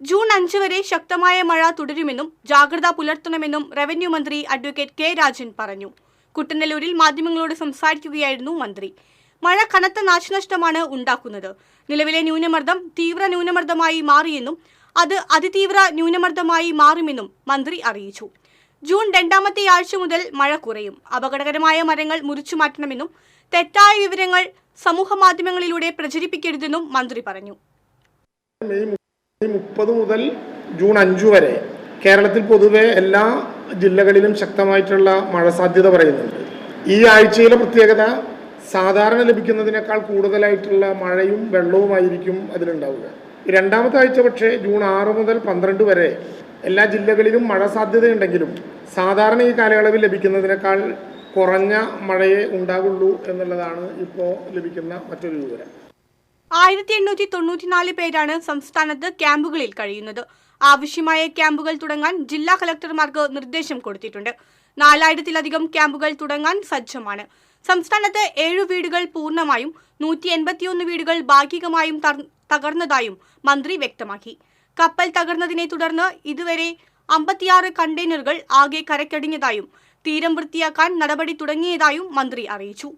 June അഞ്ച് വരെ ശക്തമായ മഴ തുടരുമെന്നും ജാഗ്രത പുലർത്തണമെന്നും റവന്യൂ മന്ത്രി അഡ്വക്കേറ്റ് കെ രാജൻ പറഞ്ഞു. കുട്ടനെല്ലൂരിൽ മാധ്യമങ്ങളോട് സംസാരിക്കുകയായിരുന്നു മന്ത്രി. മഴ കനത്ത നാശനഷ്ടമാണ് ഉണ്ടാക്കുന്നത്. നിലവിലെ ന്യൂനമർദ്ദം തീവ്ര ന്യൂനമർദ്ദമായി മാറിയെന്നും അത് അതിതീവ്ര ന്യൂനമർദ്ദമായി മാറുമെന്നും മന്ത്രി അറിയിച്ചു. ജൂൺ രണ്ടാമത്തെ ആഴ്ച മുതൽ മഴ കുറയും. അപകടകരമായ മരങ്ങൾ മുറിച്ചു മാറ്റണമെന്നും തെറ്റായ വിവരങ്ങൾ സമൂഹ മാധ്യമങ്ങളിലൂടെ പ്രചരിപ്പിക്കരുതെന്നും മന്ത്രി പറഞ്ഞു. മെയ് മുപ്പത് മുതൽ ജൂൺ അഞ്ച് വരെ കേരളത്തിൽ പൊതുവെ എല്ലാ ജില്ലകളിലും ശക്തമായിട്ടുള്ള മഴ സാധ്യത പറയുന്നുണ്ട്. ഈ ആഴ്ചയിലെ പ്രത്യേകത സാധാരണ ലഭിക്കുന്നതിനേക്കാൾ കൂടുതലായിട്ടുള്ള മഴയും വെള്ളവുമായിരിക്കും അതിലുണ്ടാവുക. രണ്ടാമത്തെ ആഴ്ച പക്ഷേ ജൂൺ ആറ് മുതൽ പന്ത്രണ്ട് വരെ എല്ലാ ജില്ലകളിലും മഴ സാധ്യതയുണ്ടെങ്കിലും സാധാരണ ഈ കാലയളവിൽ ലഭിക്കുന്നതിനേക്കാൾ കുറഞ്ഞ മഴയേ ഉണ്ടാകുള്ളൂ എന്നുള്ളതാണ് ഇപ്പോൾ ലഭിക്കുന്ന മറ്റൊരു വിവരം. ആയിരത്തി എണ്ണൂറ്റി തൊണ്ണൂറ്റിനാല് പേരാണ് സംസ്ഥാനത്ത് ക്യാമ്പുകളിൽ കഴിയുന്നത്. ആവശ്യമായ ക്യാമ്പുകൾ തുടങ്ങാൻ ജില്ലാ കലക്ടർമാർക്ക് നിർദ്ദേശം കൊടുത്തിട്ടുണ്ട്. നാലായിരത്തിലധികം ക്യാമ്പുകൾ തുടങ്ങാൻ സജ്ജമാണ്. സംസ്ഥാനത്ത് ഏഴു വീടുകൾ പൂർണമായും നൂറ്റി എൺപത്തിയൊന്ന് വീടുകൾ ഭാഗികമായും തകർന്നതായും മന്ത്രി വ്യക്തമാക്കി. കപ്പൽ തകർന്നതിനെ തുടർന്ന് ഇതുവരെ അമ്പത്തിയാറ് കണ്ടെയ്നറുകൾ ആകെ കരക്കടിഞ്ഞതായും തീരം വൃത്തിയാക്കാൻ നടപടി തുടങ്ങിയതായും മന്ത്രി അറിയിച്ചു.